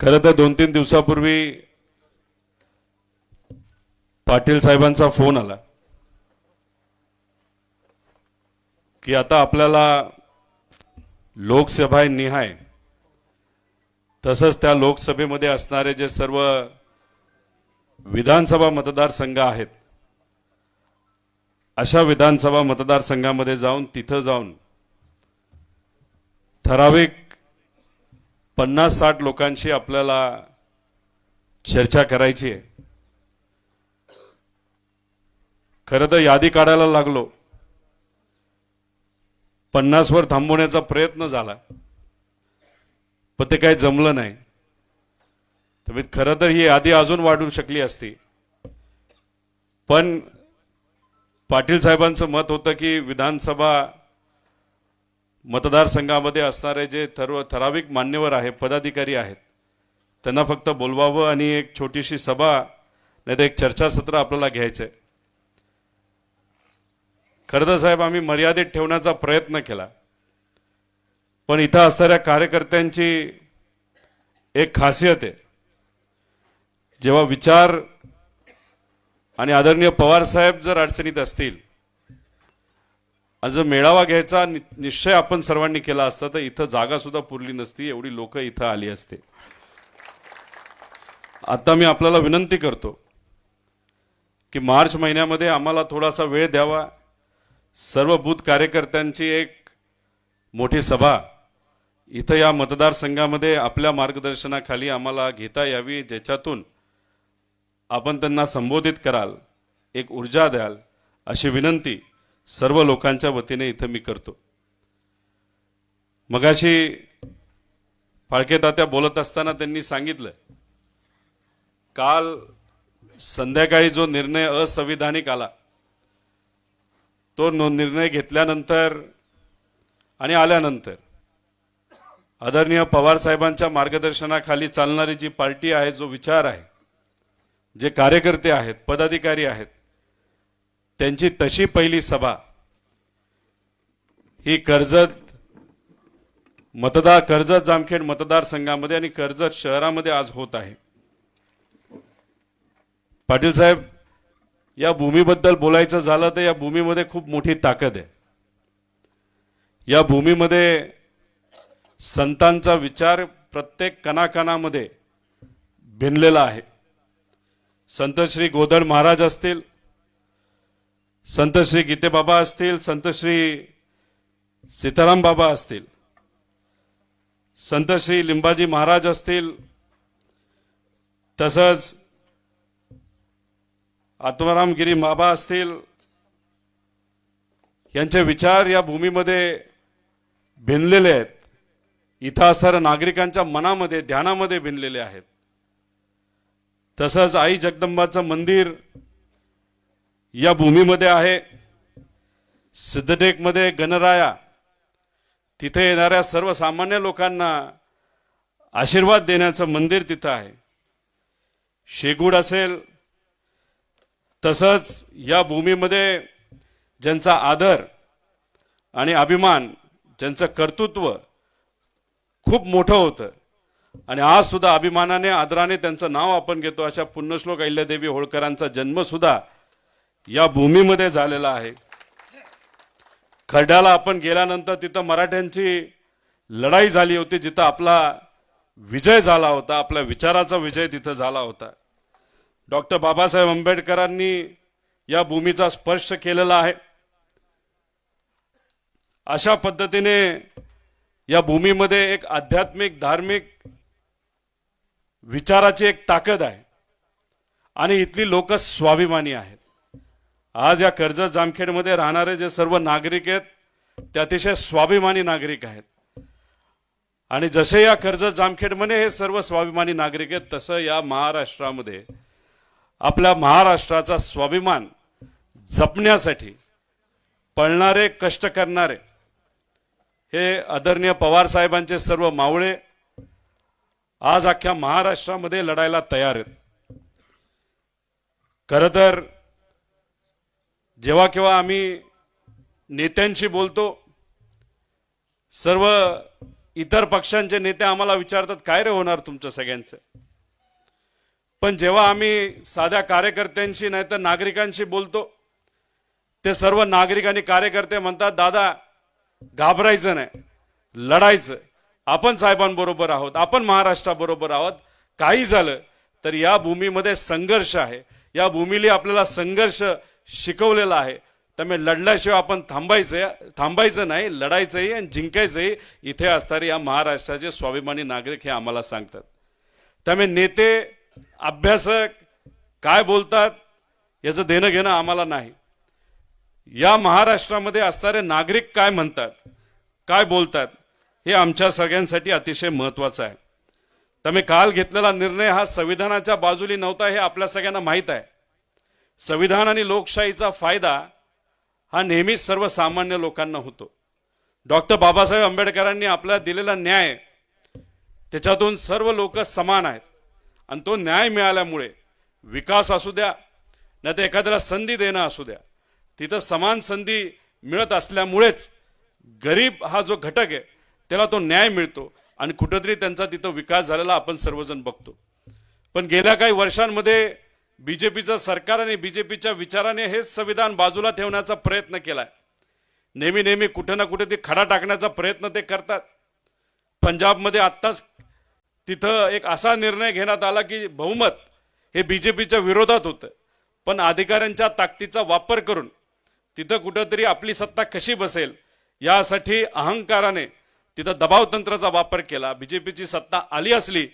खरं तर दोन तीन दिवसापूर्वी पाटील साहेबांचा फोन आला की आता आपल्याला लोकसभा निहाय. तसंच त्या लोकसभेमध्ये असणारे जे सर्व विधानसभा मतदारसंघ आहेत अशा विधानसभा मतदारसंघामध्ये जाऊन तिथं जाऊन ठराविक पन्नास साठ लोकांशी आपल्याला चर्चा करायची आहे. खरं तर यादी काढायला लागलो. पन्नासवर थांबवण्याचा प्रयत्न झाला. पण ते काही जमलं नाही. तर खरं तर ही यादी अजून वाढू शकली असती. पण पाटील साहेबांचं मत होतं की विधानसभा मतदारसंघामध्ये असणारे जे ठरव ठराविक मान्यवर आहे पदाधिकारी आहेत त्यांना फक्त बोलवावं आणि एक छोटीशी सभा नाही तर एक चर्चासत्र आपल्याला घ्यायचं आहे खरं तर साहेब आम्ही मर्यादित ठेवण्याचा प्रयत्न केला. पण इथं असणाऱ्या कार्यकर्त्यांची एक खासियत आहे. जेव्हा विचार आणि आदरणीय पवार साहेब जर अडचणीत असतील आज मेळावा घ्यायचा निश्चय आपण सर्वांनी केला असता तर इथं जागा सुद्धा पुरली नसती एवढी लोक इथं आली असते. आता मी आपल्याला विनंती करतो की मार्च महिन्यामध्ये आम्हाला थोडासा वेळ द्यावा. सर्व बूथ कार्यकर्त्यांची एक मोठी सभा इथं या मतदारसंघामध्ये आपल्या मार्गदर्शनाखाली आम्हाला घेता यावी ज्याच्यातून आपण त्यांना संबोधित कराल एक ऊर्जा द्याल अशी विनंती सर्व लोकांच्या वतीने इथं मी करतो. मगाशी फाळके तात्या बोलत असताना त्यांनी सांगितलं काल संध्याकाळी जो निर्णय असंविधानिक आला तो निर्णय घेतल्यानंतर आणि आल्यानंतर आदरणीय पवार साहेबांच्या मार्गदर्शनाखाली चालणारी जी पार्टी आहे जो विचार आहे जे कार्यकर्ते आहेत पदाधिकारी आहेत त्यांची तशी पहिली सभा. ही कर्जत मतदार कर्जत जामखेड मतदारसंघामध्ये आणि कर्जत शहरामध्ये आज होत आहे. पाटील साहेब या भूमीबद्दल बोलायचं झालं तर या भूमीमध्ये खूप मोठी ताकद आहे. या भूमीमध्ये संतांचा विचार प्रत्येक कणाकणामध्ये भिनलेला आहे. संत श्री गोधड महाराज असतील संत श्री गीतेबाबा असतील संतश्री सीताराम बाबा असतील संत श्री लिंबाजी महाराज असतील तसंच आत्मारामगिरी बाबा असतील यांचे विचार या भूमीमध्ये भिनलेले आहेत. इथं असणाऱ्या नागरिकांच्या मनामध्ये ध्यानामध्ये भिनलेले आहेत. तसंच आई जगदंबाचं मंदिर या भूमीमध्ये आहे सिद्धटेकमध्ये गणराया. तिथे येणाऱ्या सर्वसामान्य लोकांना आशीर्वाद देण्याचं मंदिर तिथं आहे. शेगूड असेल तसंच या भूमीमध्ये ज्यांचा आदर आणि अभिमान ज्यांचं कर्तृत्व खूप मोठं होतं. आणि आज सुद्धा अभिमानाने आदराने त्यांचं नाव आपण घेतो अशा पुण्यश्लोक अहिल्यादेवी होळकरांचा जन्म सुद्धा या भूमीमध्ये झालेला आहे. खड्ड्याला आपण गेल्यानंतर तिथं मराठ्यांची लढाई झाली होती जिथं आपला विजय झाला होता आपल्या विचाराचा विजय तिथं झाला होता. डॉक्टर बाबासाहेब आंबेडकरांनी या भूमीचा स्पर्श केलेला आहे. अशा पद्धतीने या भूमीमध्ये एक आध्यात्मिक धार्मिक विचाराची एक ताकद आहे. आणि इथली लोक स्वाभिमानी आहेत. आज या कर्जत जामखेडमध्ये राहणारे जे सर्व नागरिक आहेत ते अतिशय स्वाभिमानी नागरिक आहेत. आणि जसे या कर्जत जामखेडमध्ये हे सर्व स्वाभिमानी नागरिक आहेत तसं या महाराष्ट्रामध्ये आपल्या महाराष्ट्राचा स्वाभिमान जपण्यासाठी पळणारे कष्ट करणारे हे आदरणीय पवार साहेबांचे सर्व मावळे आज अख्ख्या महाराष्ट्रामध्ये लढायला तयार आहेत. खरं तर जेव्हा केव्हा आम्ही नेत्यांशी बोलतो सर्व इतर पक्षांचे नेते आम्हाला विचारतात काय रे होणार तुमचं सगळ्यांचं? पण जेव्हा आम्ही साध्या कार्यकर्त्यांशी नाही तर नागरिकांशी बोलतो ते सर्व नागरिक आणि कार्यकर्ते म्हणतात दादा घाबरायचं नाही लढायचं. आपण साहेबांबरोबर आहोत आपण महाराष्ट्राबरोबर आहोत. काही झालं तर या भूमीमध्ये संघर्ष आहे. या भूमीला आपल्याला संघर्ष शिकवलेलं आहे. त्यामुळे लढल्याशिवाय आपण थांबायचं थांबायचं नाही लढायचंही आणि जिंकायचंही इथे असणारे या महाराष्ट्राचे स्वाभिमानी नागरिक हे आम्हाला सांगतात. त्यामुळे नेते अभ्यासक काय बोलतात याचं देणं घेणं आम्हाला नाही. या महाराष्ट्रामध्ये असणारे नागरिक काय म्हणतात काय बोलतात हे आमच्या सगळ्यांसाठी अतिशय महत्वाचं आहे. त्यामुळे काल घेतलेला निर्णय हा संविधानाच्या बाजूली नव्हता हे आपल्या सगळ्यांना माहीत आहे. संविधान आणि लोकशाहीचा फायदा हा नेहमीच सर्वसामान्य लोकांना होतो. डॉक्टर बाबासाहेब आंबेडकरांनी आपल्याला दिलेला न्याय त्याच्यातून सर्व लोक समान आहेत. आणि तो न्याय मिळाल्यामुळे विकास असू द्या नाही तर एखाद्याला संधी देणं असू द्या तिथं समान संधी मिळत असल्यामुळेच गरीब हा जो घटक आहे त्याला तो न्याय मिळतो आणि कुठंतरी त्यांचा तिथं विकास झालेला आपण सर्वजण बघतो. पण गेल्या काही वर्षांमध्ये बीजेपीचं सरकार आणि बीजेपीच्या विचाराने हेच संविधान बाजूला ठेवण्याचा प्रयत्न केलाय. नेहमी नेहमी कुठे ना कुठे ती खडा टाकण्याचा प्रयत्न ते करतात. पंजाबमध्ये आत्ताच तिथं एक असा निर्णय घेण्यात आला की बहुमत हे बीजेपीच्या विरोधात होतं. पण अधिकाऱ्यांच्या ताकदीचा वापर करून तिथं कुठंतरी आपली सत्ता कशी बसेल यासाठी अहंकाराने तिथं दबाव तंत्राचा वापर केला. बीजेपीची सत्ता आली असली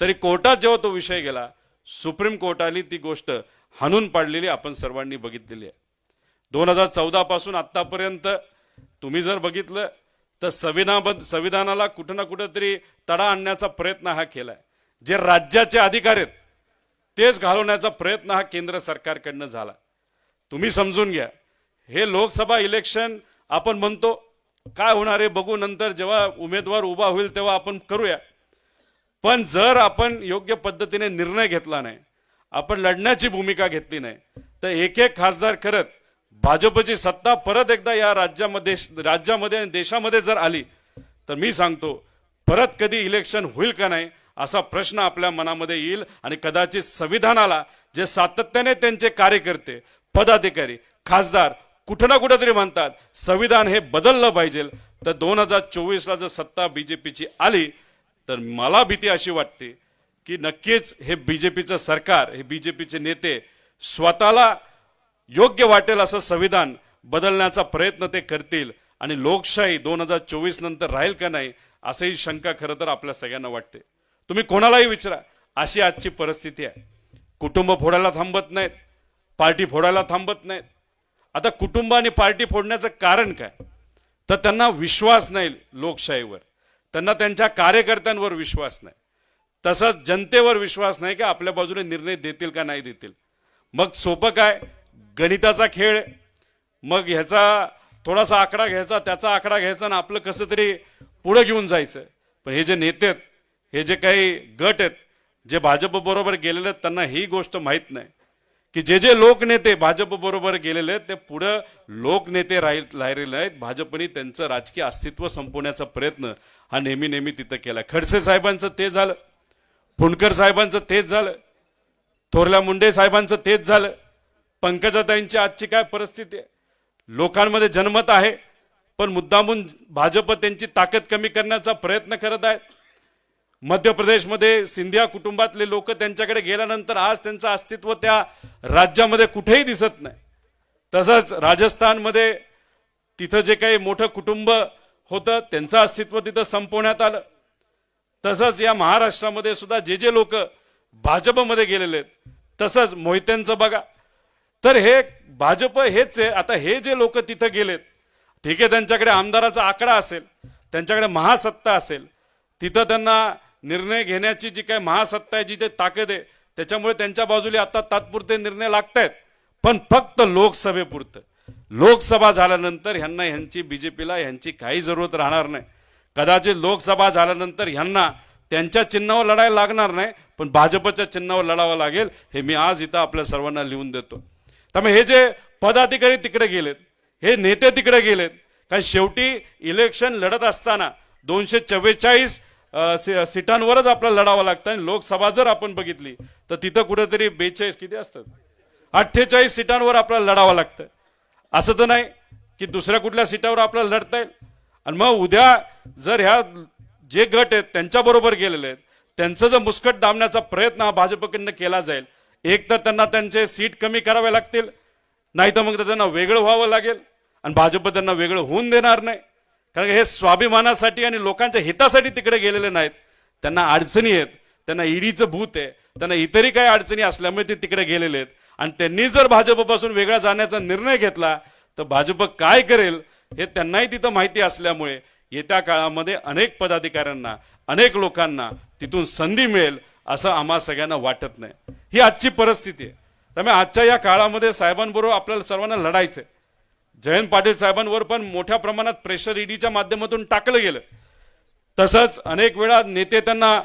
तरी कोर्टात जेव्हा तो विषय गेला सुप्रीम कोर्टाने ती गोष्ट हाणून पाडलेली आपण सर्वांनी बघितलेली आहे. दोन हजार चौदापासून आत्तापर्यंत तुम्ही जर बघितलं तर संविधान संविधानाला कुठं ना कुठं तरी तडा आणण्याचा प्रयत्न हा केलाय. जे राज्याचे अधिकार आहेत तेच घालवण्याचा प्रयत्न हा केंद्र सरकारकडनं झाला. तुम्ही समजून घ्या हे लोकसभा इलेक्शन आपण म्हणतो काय होणार आहे बघू नंतर जेव्हा उमेदवार उभा होईल तेव्हा आपण करूया. पण जर आपण योग्य पद्धतीने निर्णय घेतला नाही आपण लढण्याची भूमिका घेतली नाही तर एक एक खासदार करत भाजपची सत्ता परत एकदा या राज्यामध्ये राज्यामध्ये आणि देशामध्ये जर आली तर मी सांगतो परत कधी इलेक्शन होईल का नाही असा प्रश्न आपल्या मनामध्ये येईल आणि कदाचित संविधानाला जे सातत्याने त्यांचे कार्यकर्ते पदाधिकारी खासदार कुठं ना कुठं तरी म्हणतात संविधान हे बदललं पाहिजे. तर दोन हजार चोवीसला जर सत्ता बीजेपीची आली तर मला भीती अशी वाटते की नक्कीच हे बीजेपीचं सरकार हे बीजेपीचे नेते स्वतःला योग्य वाटेल असं संविधान बदलण्याचा प्रयत्न ते करतील आणि लोकशाही दोन हजार चोवीस नंतर राहील का नाही असंही शंका खरं तर आपल्या सगळ्यांना वाटते. तुम्ही कोणालाही विचारा अशी आजची परिस्थिती आहे. कुटुंब फोडायला थांबत नाहीत पार्टी फोडायला थांबत नाहीत. आता कुटुंब आणि पार्टी फोडण्याचं कारण काय? तर त्यांना विश्वास नाही लोकशाहीवर. त्यांना त्यांच्या कार्यकर्त्यांवर विश्वास नाही. तसंच जनतेवर विश्वास नाही की आपल्या बाजूने निर्णय देतील का नाही देतील. मग सोपं काय? गणिताचा खेळ. मग ह्याचा थोडासा आकडा घ्यायचा त्याचा आकडा घ्यायचा आणि आपलं कसं तरी पुढं घेऊन जायचं. पण हे जे नेते आहेत हे जे काही गट आहेत जे भाजप बरोबर गेलेले आहेत त्यांना ही गोष्ट माहीत नाही. की जे जे लोकनेते भाजप बरोबर गेलेले आहेत ते पुढं लोकनेते राहील राहिलेले आहेत. भाजपने त्यांचं राजकीय अस्तित्व संपवण्याचा प्रयत्न हा नेहमी नेहमी तिथं केला. खडसे साहेबांचं ते झालं. फुंडकर साहेबांचं तेच झालं. थोरल्या मुंडे साहेबांचं तेच झालं. पंकजाताईंची आजची काय परिस्थिती आहे? लोकांमध्ये जनमत आहे पण मुद्दामून भाजप त्यांची ताकद कमी करण्याचा प्रयत्न करत आहेत. मध्य प्रदेशमध्ये सिंधिया कुटुंबातले लोक त्यांच्याकडे गेल्यानंतर आज त्यांचं अस्तित्व त्या राज्यामध्ये कुठेही दिसत नाही. तसंच राजस्थानमध्ये तिथं जे काही मोठं कुटुंब होतं त्यांचं अस्तित्व तिथं संपवण्यात आलं. तसंच या महाराष्ट्रामध्ये सुद्धा जे जे लोक भाजपमध्ये गेलेले आहेत तसंच मोहित्यांचं बघा. तर हे भाजप हेच आहे. आता हे जे लोक तिथं गेलेत ठीक आहे त्यांच्याकडे आमदाराचा आकडा असेल त्यांच्याकडे महासत्ता असेल तिथं त्यांना निर्णय घेण्याची जी काही महासत्ता आहे जिथे ताकद आहे त्याच्यामुळे त्यांच्या बाजूला आता तात्पुरते निर्णय लागत आहेत पण फक्त लोकसभेपुरतं. लोकसभा झाल्यानंतर ह्यांना ह्यांची बीजेपीला ह्यांची काही जरूरत राहणार नाही. कदाचित लोकसभा झाल्यानंतर ह्यांना त्यांच्या चिन्हावर लढायला लागणार नाही पण भाजपच्या चिन्हावर लढावं लागेल हे मी आज इथं आपल्या सर्वांना लिहून देतो. त्यामुळे हे जे पदाधिकारी तिकडे गेलेत हे नेते तिकडे गेलेत कारण शेवटी इलेक्शन लढत असताना दोनशे चव्वेचाळीस सीटांवरच आपल्याला लढावं लागतं आणि लोकसभा जर आपण बघितली तर तिथं कुठेतरी बेचाळीस किती असतात? अठ्ठेचाळीस सीटांवर आपल्याला लढावं लागतं असं तर नाही की दुसऱ्या कुठल्या सीटावर आपल्याला लढता येईल. आणि मग उद्या जर ह्या जे गट आहेत त्यांच्याबरोबर गेलेले आहेत त्यांचं जर मुस्कट दामण्याचा प्रयत्न हा भाजपकडनं केला जाईल एक तर त्यांना त्यांचे सीट कमी करावे लागतील नाही तर मग त्यांना वेगळं व्हावं लागेल आणि भाजप त्यांना वेगळं होऊन देणार नाही. कारण हे स्वाभिमानासाठी आणि लोकांच्या हितासाठी तिकडे गेलेले नाहीत. त्यांना अडचणी आहेत. त्यांना ईडीचं भूत आहे. त्यांना इतरही काही अडचणी असल्यामुळे ते तिकडे गेलेले आहेत. आणि त्यांनी जर भाजपपासून वेगळा जाण्याचा निर्णय घेतला तर भाजप काय करेल हे त्यांनाही तिथं माहिती असल्यामुळे येत्या काळामध्ये अनेक पदाधिकाऱ्यांना अनेक लोकांना तिथून संधी मिळेल असं आम्हा सगळ्यांना वाटत नाही. ही आजची परिस्थिती आहे. त्यामुळे आजच्या या काळामध्ये साहेबांबरोबर आपल्याला सर्वांना लढायचं आहे जयंत पाटील साहेबांवर पण मोठ्या प्रमाणात प्रेशर ईडीच्या माध्यमातून टाकलं गेलं. तसंच अनेक वेळा नेते त्यांना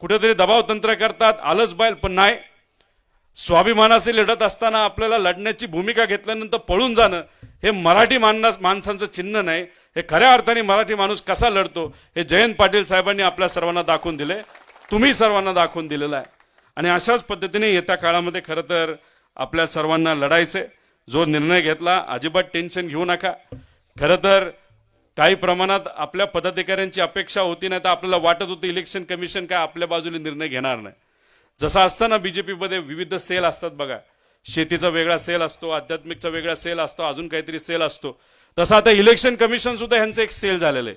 कुठेतरी दबाव तंत्र करतात आलच बाईल पण नाही. स्वाभिमानाशी लढत असताना आपल्याला लढण्याची भूमिका घेतल्यानंतर पळून जाणं हे मराठी मानस माणसांचं चिन्ह नाही. हे खऱ्या अर्थाने मराठी माणूस कसा लढतो हे जयंत पाटील साहेबांनी आपल्या सर्वांना दाखवून दिले तुम्ही सर्वांना दाखवून दिलेलं आहे. आणि अशाच पद्धतीने येत्या काळामध्ये खरं तर आपल्या सर्वांना लढायचे जो निर्णय घेतला अजिबात टेन्शन घेऊ नका. खरं तर काही प्रमाणात आपल्या पदाधिकाऱ्यांची अपेक्षा होती नाही तर आपल्याला वाटत होतं इलेक्शन कमिशन काय आपल्या बाजूने निर्णय घेणार नाही. जसं असताना बी जे पीमध्ये विविध सेल असतात बघा. शेतीचा वेगळा सेल असतो आध्यात्मिकचा वेगळा सेल असतो अजून काहीतरी सेल असतो. तसं आता इलेक्शन कमिशन सुद्धा ह्यांचं एक सेल झालेलं आहे.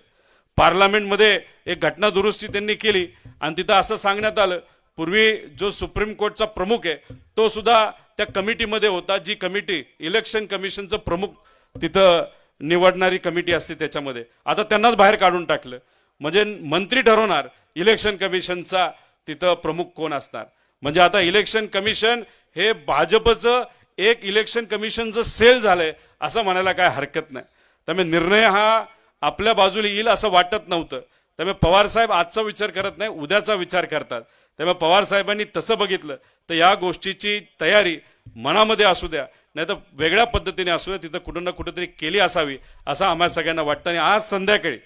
पार्लमेंटमध्ये एक घटना दुरुस्ती त्यांनी केली आणि तिथं असं सांगण्यात आलं पूर्वी जो सुप्रीम कोर्टचा प्रमुख आहे तो सुद्धा त्या कमिटीमध्ये होता जी कमिटी इलेक्शन कमिशनचं प्रमुख तिथं निवडणारी कमिटी असते त्याच्यामध्ये. आता त्यांनाच बाहेर काढून टाकलं. म्हणजे मंत्री ठरवणार इलेक्शन कमिशनचा तिथं प्रमुख कोण असणार. म्हणजे आता इलेक्शन कमिशन हे भाजपचं एक इलेक्शन कमिशनचं सेल झालंय असं म्हणायला काय हरकत नाही. त्यामुळे निर्णय हा आपल्या बाजूला येईल असं वाटत नव्हतं. त्यामुळे पवार साहेब आजचा विचार करत नाही उद्याचा विचार करतात. त्यामुळे पवार साहेबांनी तसं बघितलं तर या गोष्टीची तयारी मनामध्ये असू द्या नाही तर वेगळ्या पद्धतीने असू द्या तिथं कुठं ना कुठंतरी केली असावी असं आम्हाला सगळ्यांना वाटतं. आणि आज संध्याकाळी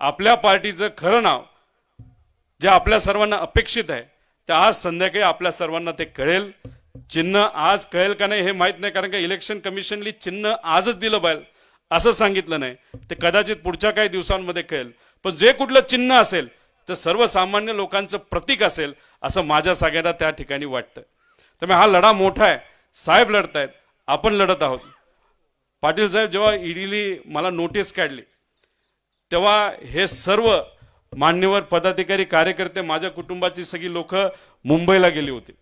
आपल्या पार्टीचं खरं नाव जे आपल्या सर्वांना अपेक्षित आहे ते आज संध्याकाळी आपल्या सर्वांना ते कळेल. चिन्ह आज कळेल का नाही हे माहीत नाही कारण का इलेक्शन कमिशनली चिन्ह आजच दिलं पाहिजे असं सांगितलं नाही. ते कदाचित पुढच्या काही दिवसांमध्ये कळेल. पण जे कुठलं चिन्ह असेल तर सर्वसामान्य लोकांचं प्रतीक असेल असं माझ्या सगळ्यांना त्या ठिकाणी वाटतं. त्यामुळे हा लढा मोठा आहे. साहेब लढतायत आपण लढत आहोत. पाटील साहेब जेव्हा ईडीली मला नोटीस काढली तेव्हा हे सर्व मान्यवर पदाधिकारी कार्यकर्ते माझ्या कुटुंबाची सगळी लोक मुंबईला गेली होती.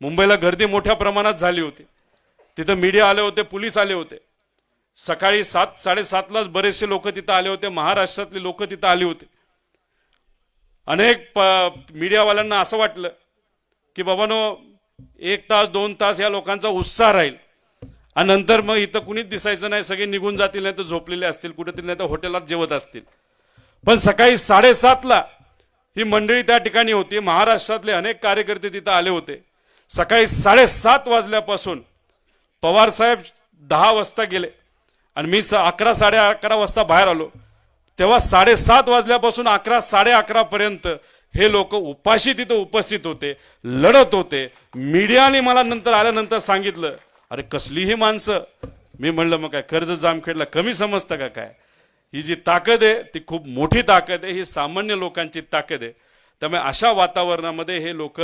मुंबईला गर्दी मोठ्या प्रमाणात झाली होती. तिथं मीडिया आले होते पोलीस आले होते. सकाळी सात साडेसातलाच बरेचसे लोक तिथं आले होते. महाराष्ट्रातले लोक तिथं आली होते. अनेक प- मीडियावाल्यांना असं वाटलं की बाबानो एक तास दोन तास या लोकांचा उत्साह राहील. आणि नंतर मग इथं कुणीच दिसायचं नाही सगळे निघून जातील नाही तर झोपलेले असतील कुठेतरी नाही तर हॉटेलात जेवत असतील. पण सकाळी साडेसातला ही मंडळी त्या ठिकाणी होती. महाराष्ट्रातले अनेक कार्यकर्ते तिथं आले होते. सकाळी साडेसात वाजल्यापासून पवार साहेब दहा वाजता गेले. आणि मी स- अकरा साडे अकरा वाजता बाहेर आलो. तेव्हा साडेसात वाजल्यापासून अकरा साडे अकरा पर्यंत हे लोक उपाशी तिथं उपस्थित होते लढत होते. मीडियाने मला नंतर आल्यानंतर सांगितलं अरे कसलीही माणसं? मी म्हणलं मग काय कर्ज जामखेडला कमी समजतं का काय? ही जी ताकद आहे ती खूप मोठी ताकद आहे ही सामान्य लोकांची ताकद आहे. त्यामुळे अशा वातावरणामध्ये हे लोक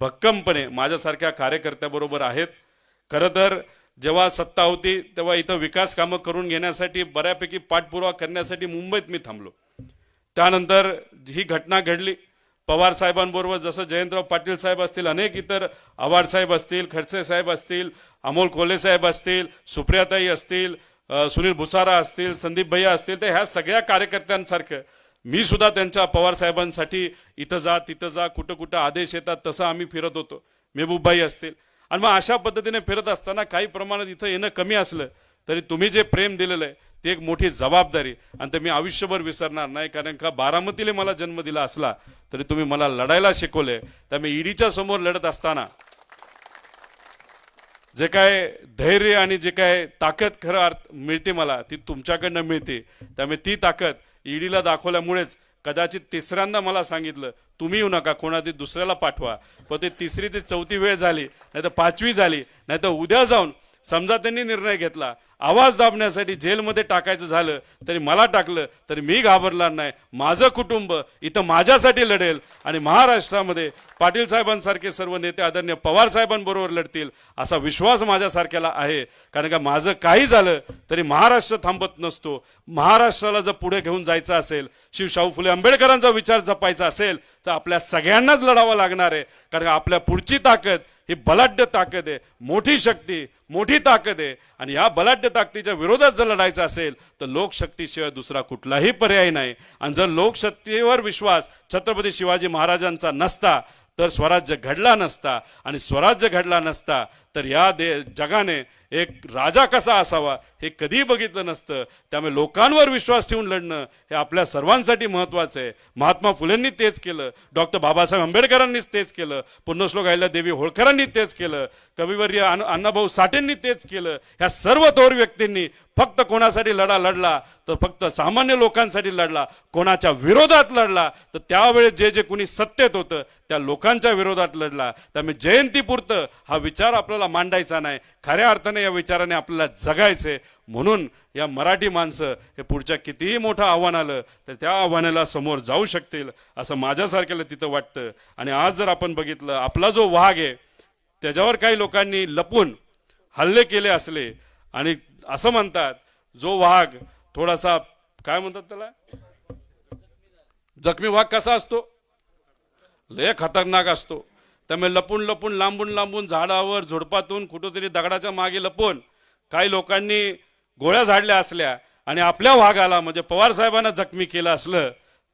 भक्कमपणे माझ्यासारख्या कार्यकर्त्याबरोबर आहेत. खरं तर जेव्हा सत्ता होती तेव्हा इथं विकास कामं करून घेण्यासाठी बऱ्यापैकी पाठपुरावा करण्यासाठी मुंबईत मी थांबलो. त्यानंतर ही घटना घडली. पवार साहेबांबरोबर जसं जयंतराव पाटील साहेब असतील अनेक इतर आव्हाड साहेब असतील खडसे साहेब असतील अमोल कोले साहेब असतील सुप्रियाताई असतील सुनील भुसारा असतील संदीप भैया असतील तर ह्या सगळ्या कार्यकर्त्यांसारखं मी सुद्धा त्यांच्या पवार साहेबांसाठी इथं जा तिथं जा कुठं कुठं आदेश येतात तसं आम्ही फिरत होतो. मेहबूबभाई असतील आणि मग अशा पद्धतीने फिरत असताना काही प्रमाणात इथं येणं कमी असलं तरी तुम्ही जे प्रेम दिलेलं आहे ती एक मोठी जबाबदारी. आणि ते मी आयुष्यभर विसरणार नाही कारण का बारामतीला मला जन्म दिला असला तरी तुम्ही मला लढायला शिकवले त्यामुळे ईडीच्या समोर लढत असताना जे काय धैर्य आणि जे काय ताकद खरं अर्थ मिळते मला ती तुमच्याकडनं मिळते. त्यामुळे ती ताकद ईडीला दाखवल्यामुळेच कदाचित तिसऱ्यांदा मला सांगितलं तुम्ही येऊ नका कोणातरी दुसऱ्याला पाठवा. पण ते तिसरी ते चौथी वेळ झाली नाही तर पाचवी झाली नाही तर उद्या जाऊन समजा त्यांनी निर्णय घेतला आवाज दाबण्यासाठी जेलमध्ये टाकायचं झालं तरी मला टाकलं तरी मी घाबरणार नाही. माझं कुटुंब इथं माझ्यासाठी लढेल आणि महाराष्ट्रामध्ये पाटील साहेबांसारखे सर्व नेते आदरणीय पवार साहेबांबरोबर लढतील असा विश्वास माझ्यासारख्याला आहे. कारण का माझं काही झालं तरी महाराष्ट्र थांबत नसतो. महाराष्ट्राला जर पुढे घेऊन जायचं असेल शिव शाहू फुले आंबेडकरांचा विचार जपायचा असेल तर आपल्या सगळ्यांनाच लढावा लागणार आहे. कारण का आपल्या पुढची ताकद ही बलाढ्य ताकद आहे मोठी शक्ती मोठी ताकद आहे. आणि या बलाढ्य ताकदीच्या विरोधात जर लढायचं असेल तर लोकशक्तीशिवाय दुसरा कुठलाही पर्याय नाही. आणि जर लोकशक्तीवर विश्वास छत्रपती शिवाजी महाराजांचा नसता तर स्वराज्य घडला नसता. आणि स्वराज्य घडला नसता तर या दे जगाने एक राजा कसा असावा हे कधी बघितलं नसतं. त्यामुळे लोकांवर विश्वास ठेवून लढणं हे आपल्या सर्वांसाठी महत्वाचं आहे. महात्मा फुलेंनी तेच केलं. डॉक्टर बाबासाहेब आंबेडकरांनीच तेच केलं. पुण्यश्लोक देवी होळकरांनी तेच केलं. कविवर्य अण्णाभाऊ साठेंनी तेच केलं. ह्या सर्व थोर व्यक्तींनी फक्त कोणासाठी लढा लढला तर फक्त सामान्य लोकांसाठी लढला कोणाच्या विरोधात लढला तर त्यावेळेस जे जे कुणी सत्तेत होतं त्या लोकांच्या विरोधात लढला. त्यामुळे जयंतीपुरतं हा विचार आपल्याला मांडायचा नाही. खऱ्या अर्थाने या विचाराने आपल्याला जगायचे म्हणून या मराठी माणसं हे पुढच्या कितीही मोठं आव्हान आलं तर त्या आव्हानाला समोर जाऊ शकतील असं माझ्यासारख्याला तिथं वाटतं. आणि आज जर आपण बघितलं आपला जो वाघ आहे त्याच्यावर काही लोकांनी लपून हल्ले केले असले आणि असं म्हणतात जो वाघ थोडासा काय म्हणतात त्याला? जखमी वाघ कसा असतो? लय खतरनाक असतो. त्यामुळे लपून लपून लांबून लांबून झाडावर झुडपातून कुठंतरी दगडाच्या मागे लपून काही लोकांनी गोळ्या झाडल्या असल्या आणि आपल्या वाघाला म्हणजे पवार साहेबांना जखमी केलं असलं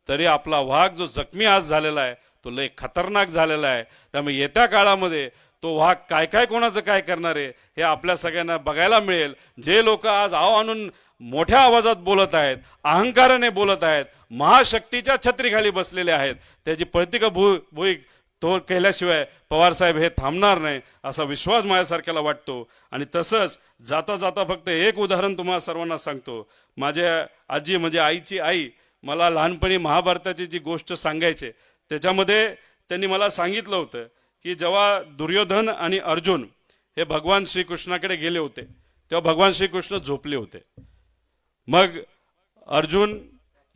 तरी आपला वाघ जो जखमी आज झालेला आहे तो लय खतरनाक झालेला आहे. त्यामुळे येत्या काळामध्ये तो वाघ काय काय कोणाचं काय करणार आहे हे आपल्या सगळ्यांना बघायला मिळेल. जे लोक आज आव आणून मोठ्या आवाजात बोलत आहेत अहंकाराने बोलत आहेत महाशक्तीच्या छत्रीखाली बसलेले आहेत त्याची प्रत्येक भू भुई तो केल्याशिवाय पवार साहेब हे थांबणार नाही असा विश्वास माझ्यासारख्याला वाटतो. आणि तसंच जाता जाता फक्त एक उदाहरण तुम्हाला सर्वांना सांगतो. माझ्या आजी म्हणजे आईची आई मला लहानपणी महाभारताची जी गोष्ट सांगायचे त्याच्यामध्ये त्यांनी मला सांगितलं होतं की जेव्हा दुर्योधन आणि अर्जुन हे भगवान श्रीकृष्णाकडे गेले होते तेव्हा भगवान श्रीकृष्ण झोपले होते. मग अर्जुन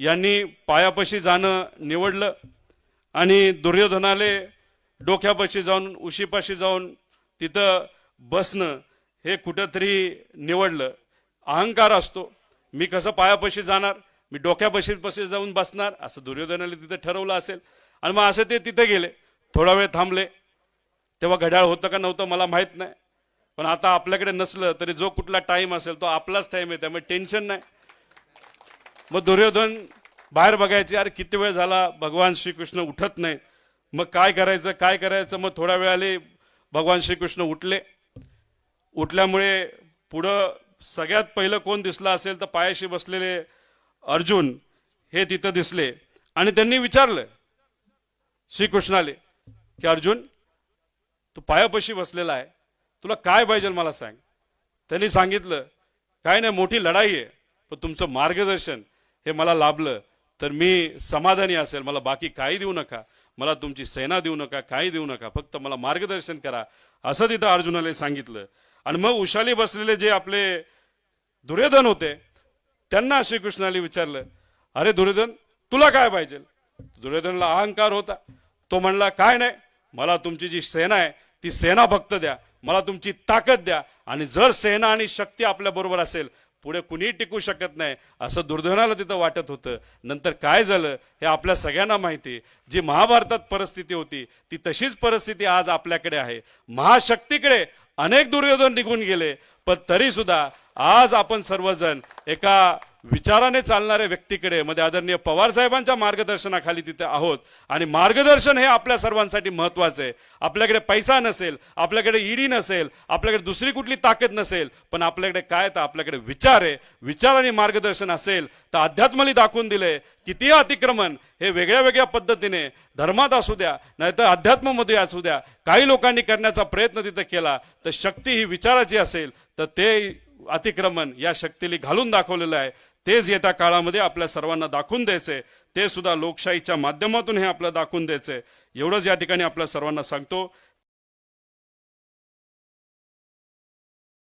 यांनी पायापाशी जाणं निवडलं आणि दुर्योधनाले डोक्यापाशी जाऊन उशीपाशी जाऊन तिथं बसणं हे कुठंतरी निवडलं. अहंकार असतो. मी कसं पायापाशी जाणार? मी डोक्यापाशीपाशी जाऊन बसणार? असं दुर्योधनाने तिथं ठरवलं असेल. आणि मग असं ते तिथं गेले. थोडा वेळ थांबले. तेव्हा घड्याळ होतं का नव्हतं मला माहीत नाही. पण आता आपल्याकडे नसलं तरी जो कुठला टाईम असेल तो आपलाच टाईम आहे. त्यामुळे टेन्शन नाही. मग दुर्योधन बाहेर बघायचे अरे किती वेळ झाला? भगवान श्रीकृष्ण उठत नाही. मग काय करायचं? काय करायचं? मग थोड्या वेळाने भगवान श्रीकृष्ण उठले. उठल्यामुळे पुढं सगळ्यात पहिलं कोण दिसलं असेल तर पायाशी बसलेले अर्जुन हे तिथं दिसले. आणि त्यांनी विचारलं. श्रीकृष्णाले की अर्जुन तू पायापाशी बसलेला आहे. तुला काय पाहिजे मला सांग. त्यांनी सांगितलं काय नाही मोठी लढाई आहे पण तुमचं मार्गदर्शन हे मला लाभलं. तर मी समाधानी असेल. मला बाकी काही देऊ नका. मला तुमची सेना देऊ नका काही देऊ नका. फक्त मला मार्गदर्शन करा. असं तिथं अर्जुनाला सांगितलं. आणि मग उशाली बसलेले जे आपले दुर्योधन होते त्यांना श्रीकृष्णाने विचारलं अरे दुर्योधन तुला काय पाहिजे? दुर्योधनला अहंकार होता. तो म्हणला काय नाही. मला तुमची जी सेना आहे ती सेना फक्त द्या. मला तुमची ताकद द्या. आणि जर सेना आणि शक्ती आपल्या बरोबर असेल पुढे कुणीही टिकू शकत नाही. असं दुर्धनाला तिथं वाटत होतं. नंतर काय झालं? हे आपल्या सगळ्यांना माहिती. जी महाभारतात परिस्थिती होती ती तशीच परिस्थिती आज आपल्याकडे आहे. महाशक्तीकडे अनेक दुर्योधन निघून गेले. पण तरी सुद्धा आज आपण सर्वजण एका विचाराने चालणाऱ्या व्यक्तीकडे मध्ये आदरणीय पवार साहेबांच्या मार्गदर्शनाखाली तिथे आहोत. आणि मार्गदर्शन हे आपल्या सर्वांसाठी महत्वाचं आहे. आपल्याकडे पैसा नसेल आपल्याकडे ईडी नसेल आपल्याकडे दुसरी कुठली ताकद नसेल पण आपल्याकडे काय तर आपल्याकडे विचार आहे. विचार आणि मार्गदर्शन असेल तर अध्यात्मली दाखवून दिले किती अतिक्रमण हे वेगळ्या वेगळ्या पद्धतीने धर्मात असू द्या नाहीतर अध्यात्मामध्ये असू द्या काही लोकांनी करण्याचा प्रयत्न तिथे केला तर शक्ती ही विचाराची असेल तर ते अतिक्रमण या शक्तीला घालून दाखवलेलं आहे. तेच येत्या काळामध्ये आपल्या सर्वांना दाखवून द्यायचे ते सुद्धा लोकशाहीच्या माध्यमातून हे आपलं दाखवून द्यायचे एवढंच या ठिकाणी आपल्या सर्वांना सांगतो.